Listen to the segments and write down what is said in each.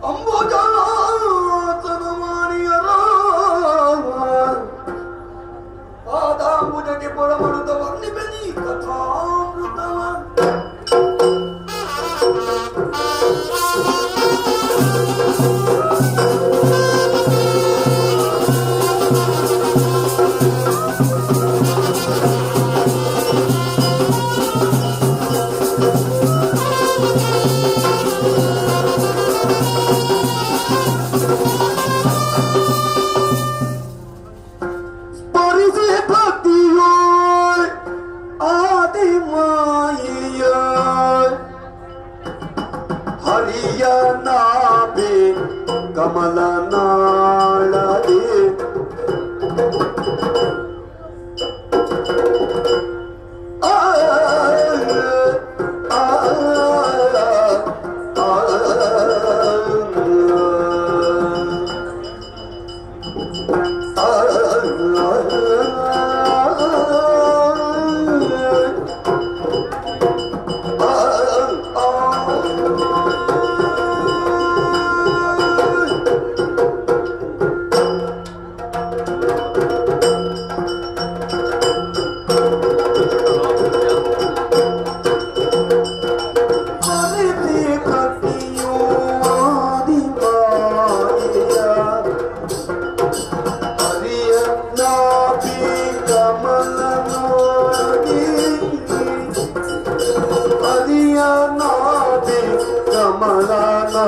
엄마!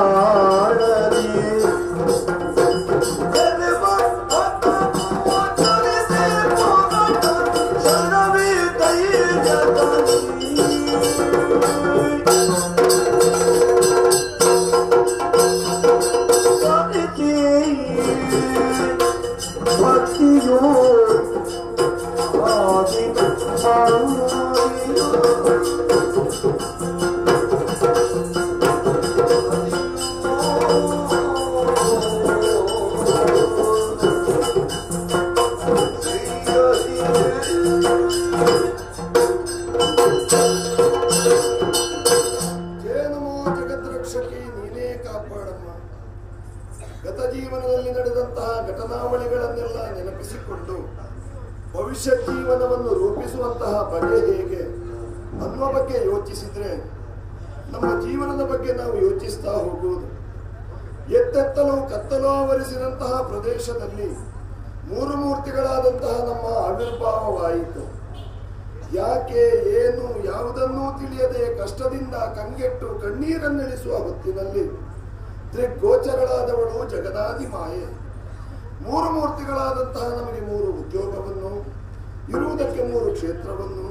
ನಾಡರಿ ಭವಿಷ್ಯ ಜೀವನವನ್ನು ರೂಪಿಸುವಂತಹ ಬಗೆ ಹೇಗೆ? ಅನ್ನುವ ಬಗ್ಗೆ ಯೋಚಿಸಿದ್ರೆ ನಮ್ಮ ಜೀವನದ ಬಗ್ಗೆ ನಾವು ಯೋಚಿಸ್ತಾ ಹೋಗುವುದು. ಎತ್ತೆತ್ತಲು ಕತ್ತಲು ಆವರಿಸಿದಂತಹ ಪ್ರದೇಶದಲ್ಲಿ ಮೂರು ಮೂರ್ತಿಗಳಾದಂತಹ ನಮ್ಮ ಆವಿರ್ಭಾವವಾಯಿತು. ಯಾಕೆ, ಏನು, ಯಾವುದನ್ನೂ ತಿಳಿಯದೆ ಕಷ್ಟದಿಂದ ಕಂಗೆಟ್ಟು ಕಣ್ಣೀರನ್ನೆಳಿಸುವ ಹೊತ್ತಿನಲ್ಲಿ ತ್ರಿಗೋಚರಳಾದವಳು ಜಗದಾದಿ ಮಾಯೆ ಮೂರು ಮೂರ್ತಿಗಳಾದಂತಹ ನಮಗೆ ಮೂರು ಉದ್ಯೋಗವನ್ನು ಇರುವುದಕ್ಕೆ ಮೂರು ಕ್ಷೇತ್ರವನ್ನು,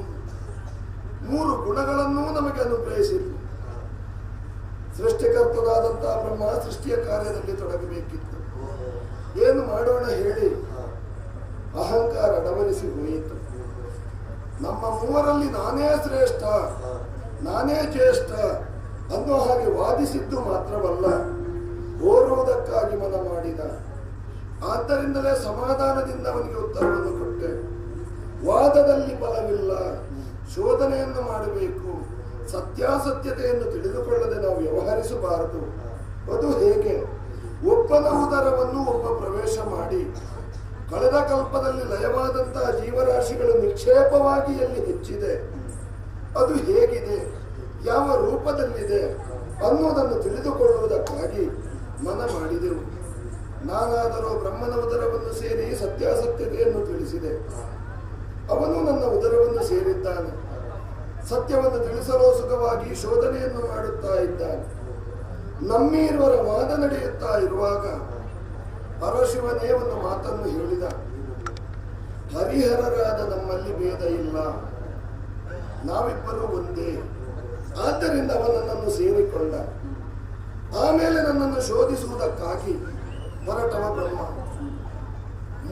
ಮೂರು ಗುಣಗಳನ್ನೂ ನಮಗೆ ಅನುಗ್ರಹಿಸಿತು ಸೃಷ್ಟಿಕರ್ತನಾದಂತಹ ಬ್ರಹ್ಮ ಸೃಷ್ಟಿಯ ಕಾರ್ಯದಲ್ಲಿ ತೊಡಗಬೇಕಿತ್ತು. ಏನು ಮಾಡೋಣ ಹೇಳಿ, ಅಹಂಕಾರ ಅಡವರಿಸಿ ಹೋಯಿತು. ನಮ್ಮ ಮೂವರಲ್ಲಿ ನಾನೇ ಶ್ರೇಷ್ಠ, ನಾನೇ ಜ್ಯೇಷ್ಠ ಅನ್ನೋ ಹಾಗೆ ವಾದಿಸಿದ್ದು ಮಾತ್ರವಲ್ಲ, ಓರುವುದಕ್ಕಾಗಿ ಮನ ಮಾಡಿದ ಆದ್ದರಿಂದಲೇ ಸಮಾಧಾನದಿಂದ ಅವನಿಗೆ ಉತ್ತರವನ್ನು ಕೊಟ್ಟೆ. ವಾದದಲ್ಲಿ ಬಲವಿಲ್ಲ. ಶೋಧನೆಯನ್ನು ಮಾಡಬೇಕು. ಸತ್ಯಾಸತ್ಯತೆಯನ್ನು ತಿಳಿದುಕೊಳ್ಳದೆ ನಾವು ವ್ಯವಹರಿಸಬಾರದು. ಅದು ಹೇಗೆ? ಒಪ್ಪದ ಉದರವನ್ನು ಒಬ್ಬ ಪ್ರವೇಶ ಮಾಡಿ. ಕಳೆದ ಕಲ್ಪದಲ್ಲಿ ಲಯವಾದಂತಹ ಜೀವರಾಶಿಗಳು ನಿಕ್ಷೇಪವಾಗಿ ಎಲ್ಲಿ ಹೆಚ್ಚಿದೆ? ಅದು ಹೇಗಿದೆ? ಯಾವ ರೂಪದಲ್ಲಿದೆ? ಅನ್ನೋದನ್ನು ತಿಳಿದುಕೊಳ್ಳುವುದಕ್ಕಾಗಿ ಮನ ಮಾಡಿದೆವು ನಾನಾದರೂ ಬ್ರಹ್ಮನ ಉದರವನ್ನು ಸೇರಿ ಸತ್ಯಾಸತ್ಯತೆಯನ್ನು ತಿಳಿಸಿದೆ. ಅವನು ನನ್ನ ಉದರವನ್ನು ಸೇರಿದ್ದಾನೆ. ಸತ್ಯವನ್ನು ತಿಳಿಸಲು ಸುಖವಾಗಿ ಶೋಧನೆಯನ್ನು ಮಾಡುತ್ತಾ ಇದ್ದಾನೆ. ನಮ್ಮೀರ್ವರ ವಾದ ನಡೆಯುತ್ತಾ ಇರುವಾಗ ಪರಶಿವನೇ ಒಂದು ಮಾತನ್ನು ಹೇಳಿದ. ಹರಿಹರರಾದ ನಮ್ಮಲ್ಲಿ ಭೇದ ಇಲ್ಲ. ನಾವಿಬ್ಬರೂ ಒಂದೇ. ಆದ್ದರಿಂದ ಅವನನ್ನು ಸೇರಿಕೊಂಡ. ಆಮೇಲೆ ನನ್ನನ್ನು ಶೋಧಿಸುವುದಕ್ಕಾಗಿ ಹೊರಟವ ಬ್ರಹ್ಮ.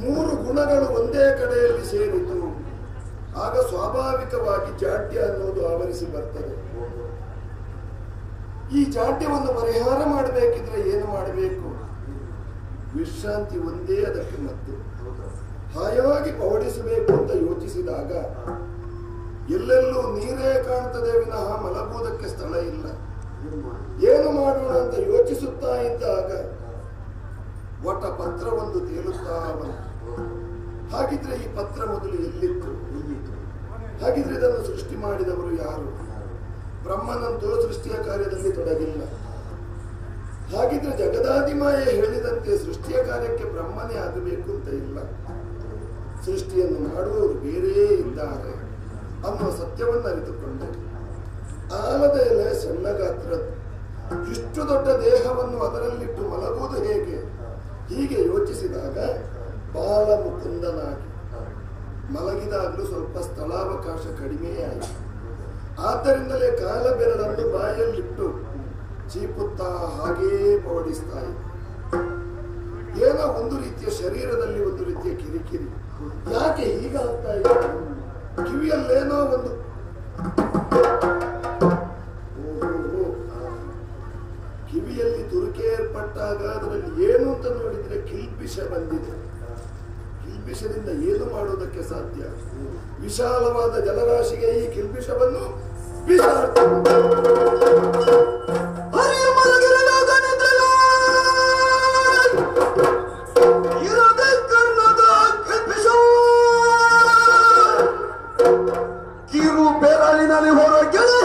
ಮೂರು ಗುಣಗಳು ಒಂದೇ ಕಡೆಯಲ್ಲಿ ಸೇರಿತು ಆಗ ಸ್ವಾಭಾವಿಕವಾಗಿ ಜಾಡ್ಯ ಅನ್ನೋದು ಆವರಿಸಿ ಬರ್ತದೆ. ಈ ಜಾಡ್ಯವನ್ನು ಪರಿಹಾರ ಮಾಡಬೇಕಿದ್ರೆ ಏನು ಮಾಡಬೇಕು? ವಿಶ್ರಾಂತಿ ಒಂದೇ ಅದಕ್ಕೆ ಮತ್ತೆ. ಹಾಯಾಗಿ ಪವಡಿಸಬೇಕು ಅಂತ ಯೋಚಿಸಿದಾಗ ಎಲ್ಲೆಲ್ಲೂ ನೀರೇ ಕಾಣ್ತದೆ ವಿನಃ ಮಲಗುವುದಕ್ಕೆ ಸ್ಥಳ ಇಲ್ಲ. ಏನು ಮಾಡೋಣ ಅಂತ ಯೋಚಿಸುತ್ತಾ ಇದ್ದಾಗ ಒಟ್ಟ ಪತ್ರವೊಂದು ತೇಲುತ್ತಾ ಬಂತು. ಹಾಗಿದ್ರೆ ಈ ಪತ್ರ ಮೊದಲು ಎಲ್ಲಿತ್ತು? ಹಾಗಿದ್ರೆ ಇದನ್ನು ಸೃಷ್ಟಿ ಮಾಡಿದವರು ಯಾರು? ಬ್ರಹ್ಮನಂತೂ ಸೃಷ್ಟಿಯ ಕಾರ್ಯದಲ್ಲಿ ತೊಡಗಿಲ್ಲ. ಹಾಗಿದ್ರೆ ಜಗದಾದಿಮಾಯ ಹೇಳಿದಂತೆ ಸೃಷ್ಟಿಯ ಕಾರ್ಯಕ್ಕೆ ಬ್ರಹ್ಮನೇ ಆಗಬೇಕು ಅಂತ ಇಲ್ಲ. ಸೃಷ್ಟಿಯನ್ನು ಮಾಡುವವರು ಬೇರೆಯೇ ಇದ್ದಾರೆ ಅನ್ನುವ ಸತ್ಯವನ್ನು ಅರಿತುಕೊಂಡೆ. ಆಲದ ಎಲೆ ಸಣ್ಣ ಗಾತ್ರದ್ದು. ಇಷ್ಟು ದೊಡ್ಡ ದೇಹವನ್ನು ಅದರಲ್ಲಿಟ್ಟು ಮಲಗುವುದು ಹೇಗೆ? ಹೀಗೆ ಯೋಚಿಸಿದಾಗ ಬಾಲ ಮುಕುಂದನಾಗಿ ಮಲಗಿದಾಗಲೂ ಸ್ವಲ್ಪ ಸ್ಥಳಾವಕಾಶ ಕಡಿಮೆಯಾಯಿತು ಆದ್ದರಿಂದಲೇ ಕಾಲ ಬೆರಳನ್ನು ಬಾಯಲ್ಲಿಟ್ಟು ಚೀಪುತ್ತಾ ಹಾಗೇ ಓಡಿಸ್ತಾ ಏನೋ ಒಂದು ರೀತಿಯ ಶರೀರದಲ್ಲಿ ಒಂದು ರೀತಿಯ ಕಿರಿಕಿರಿ. ಯಾಕೆ ಹೀಗಾಗ್ತಾ ಇದೆ? ಕಿವಿಯಲ್ಲೇನೋ ಒಂದು ಕಿವಿಯಲ್ಲಿ ತುರುಕೆ ಏರ್ಪಟ್ಟಾಗ ಅದರಲ್ಲಿ ಏನು ಅಂತ ನೋಡಿದ್ರೆ ಕಿಲ್ಪಿಷ ಬಂದಿದೆ. ಏನು ಮಾಡೋದಕ್ಕೆ ಸಾಧ್ಯ. ವಿಶಾಲವಾದ ಜಲರಾಶಿಗೆ ಈ ಕಿಲ್ಬಿಷವನ್ನು ಕಿರು ಬೆರಳಿನಲ್ಲಿ ಹೊರಗೆಳೆ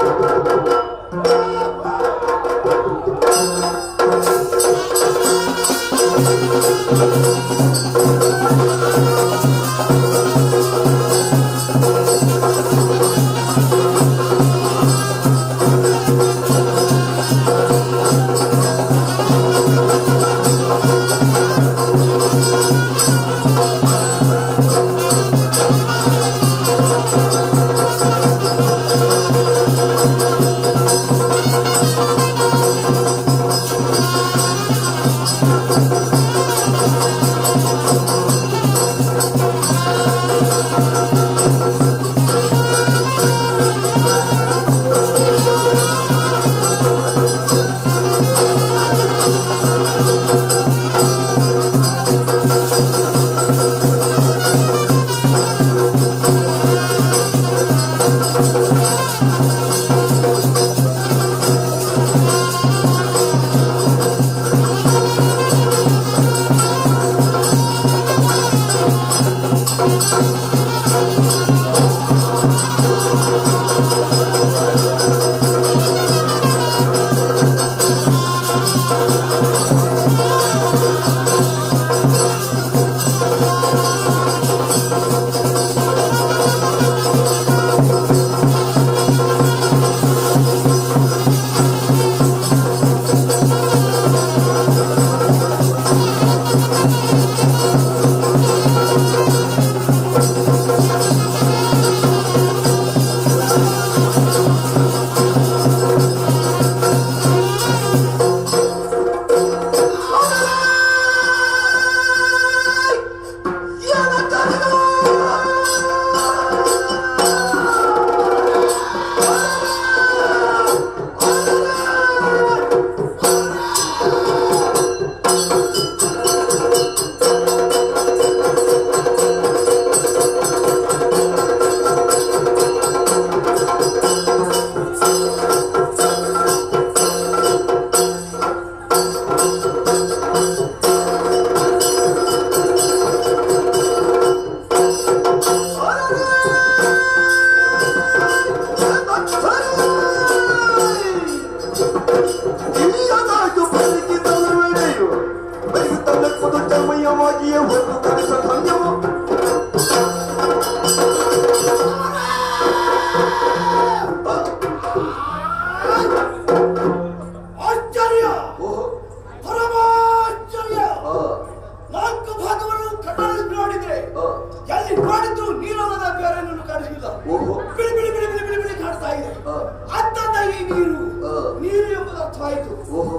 you. ಬಿಳಿ ಬಿಳಿ ಬಿಳಿ ಬಿಳಿ ಬಿಳಿ ಬಿಳಿ ಕಾಣ್ತಾ ಇದೆ. ಅತ್ತಂತ ಈ ನೀರು. ನೀರು ಎಂಬುದು ಅರ್ಥವಾಯಿತು ಓಹೋ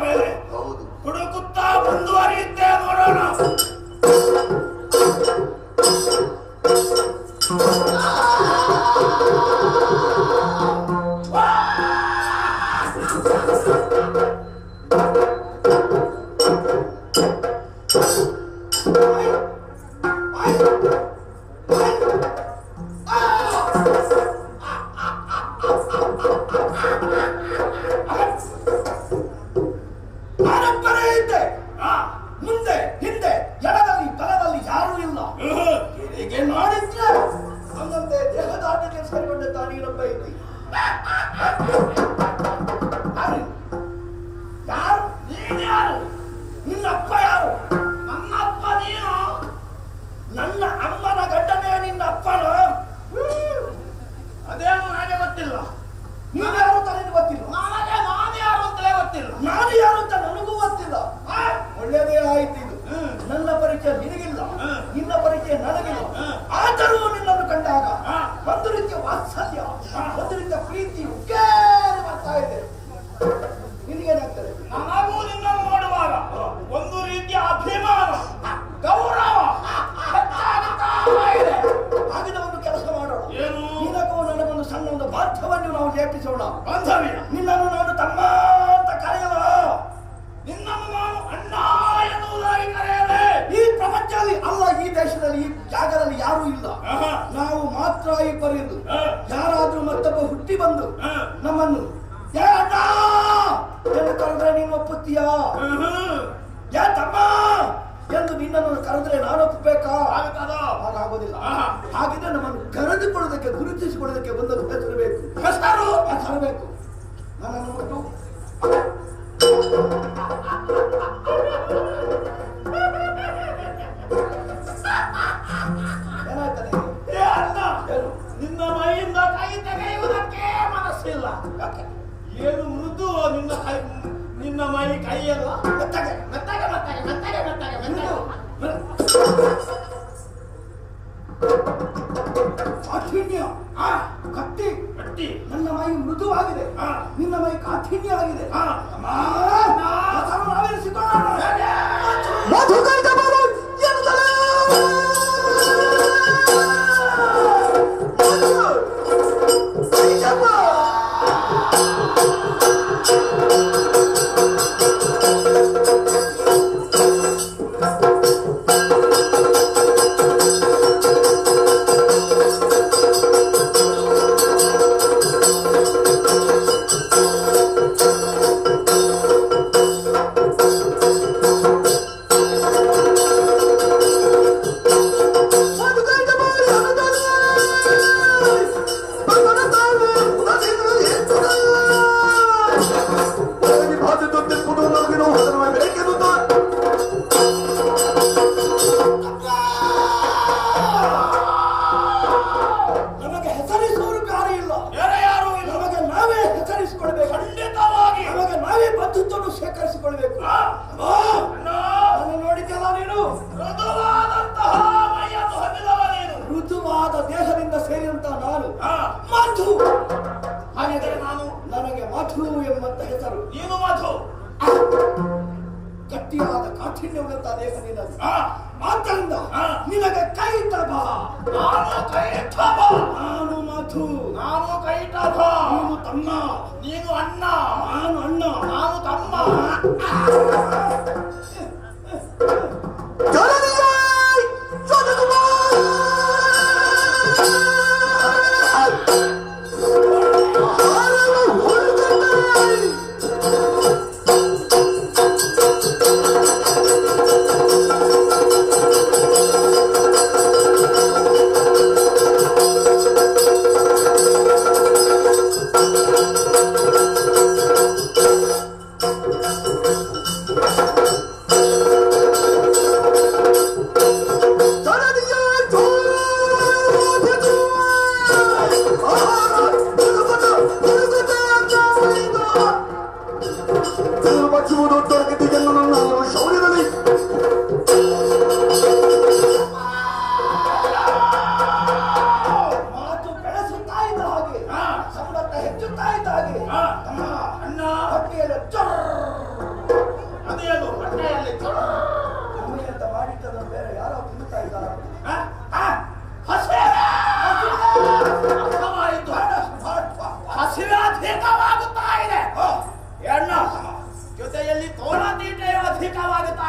ಮೇಲೆ ಹುಡುಕುತ್ತಾ ಮುಂದುವರಿಯುತ್ತೆ ನೋಡೋಣ. Ha ha ha! 흔들은 게 완산이야. 흔들은 게 프린팅 까르만 따야 돼. ದೇಶದಲ್ಲಿ ಜಾಗದಲ್ಲಿ ಯಾರು ಇಲ್ಲ. ನಾವು ಮಾತ್ರ ಇಬ್ಬರು ಇದ್ದು ಯಾರಾದ್ರೂ ಮತ್ತೊಬ್ಬ ಹುಟ್ಟಿ ಬಂದು ನಮ್ಮನ್ನು ಎಂದು ಕರೆದ್ರೆ ನೀನು ಒಪ್ಪುತ್ತೀಯಾ? ಯಾ ತಮ್ಮ ಎಂದು ನಿನ್ನನ್ನು ಕರೆದ್ರೆ ನಾನು ಒಪ್ಪಬೇಕಾ? ಹಾಗಾಗೋದಿಲ್ಲ. ಹಾಗಿದ್ರೆ ನಮ್ಮನ್ನು ಕರೆದುಕೊಳ್ಳೋದಕ್ಕೆ ಗುರುತಿಸಿಕೊಳ್ಳೋದಕ್ಕೆ ಬಂದದ್ದು ಹೆಸರಬೇಕು. ಹೆಸರು? ಹೆಸರಬೇಕು. ನನ್ನನ್ನು ಒಟ್ಟು ಇಲ್ಲ. ಏನು ಮೃದು ನಿನ್ನ ಕೈ ನಿನ್ನ ಮೈ ಕೈಯಲ್ಲ ಮೆತ್ತಾಗೆ ಮೆತ್ತಾಗೆ ಮೆತ್ತಾಗೆ ಮೆತ್ತಾಗೆ ಮೆತ್ತಾಗೆ ಮೆತ್ತಾಗೆ.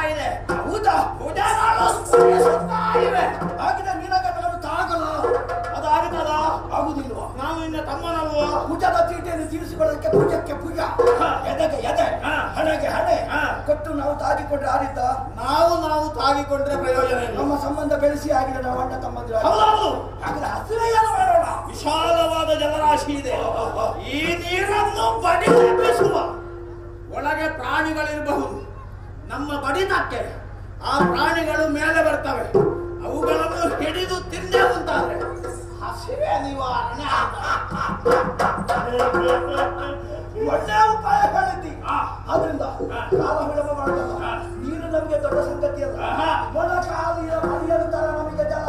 ಇದೆ ಊಟ ಭುಜಗಳು ಸ್ಫುರಿಸುತ್ತಾ ಇವೆ ಹಾಗಿದ್ರೆ ನಿನಗದನ್ನು ತಾಗಲ್ಲ. ಅದಾಗುತ್ತದ ಆಗುದಿಲ್ವ. ನಾವು ಇನ್ನ ತಮ್ಮನಲ್ವಾ? ಭುಜದ ತೀಟೆಯನ್ನು ತೀರಿಸಿಕೊಳ್ಳೋದಕ್ಕೆ ಭುಜಕ್ಕೆ ಭುಜ. ಹ. ಎದೆಗೆ ಎದೆ. ಹಣೆಗೆ ಹಣೆ. ಕೊಟ್ಟು ನಾವು ತಾಗಿಕೊಂಡ್ರೆ ಆರಿತ ನಾವು ನಾವು ತಾಗಿಕೊಂಡ್ರೆ ಪ್ರಯೋಜನ ನಮ್ಮ ಸಂಬಂಧ ಬೆಳೆಸಿ ಆಗಿದೆ ನಾವು ಅಣ್ಣ ತಮ್ಮಂದ್ರೆ ಹೌದೌದು. ಹಾಗಾದ್ರೆ ಹಸಿರೇ ಏನು ಮಾಡೋಣ. ವಿಶಾಲವಾದ ಜಲರಾಶಿ ಇದೆ. ಈ ನೀರನ್ನು ಬಡಿದೆಬ್ಬಿಸುವ ಒಳಗೆ ಪ್ರಾಣಿಗಳಿರಬಹುದು. ನಮ್ಮ ಬಡಿತಕ್ಕೆ ಆ ಪ್ರಾಣಿಗಳು ಮೇಲೆ ಬರ್ತವೆ. ಅವುಗಳನ್ನು ಹಿಡಿದು ತಿಂದೆ ಮುಂತಾದ್ರೆ ಹಸಿವೆ ನಿವಾರಣೆ ಒಳ್ಳೆ ಉಪಾಯ ಆದ್ರಿಂದ ಕಾಲ ನೀನು ನಮಗೆ ದೊಡ್ಡ ಸಂಗತಿ ಅಲ್ಲ. ಆಹಾ. ಮೊಲ ಮರಿಯಲು ತರ ನಮಗೆ ಜಲ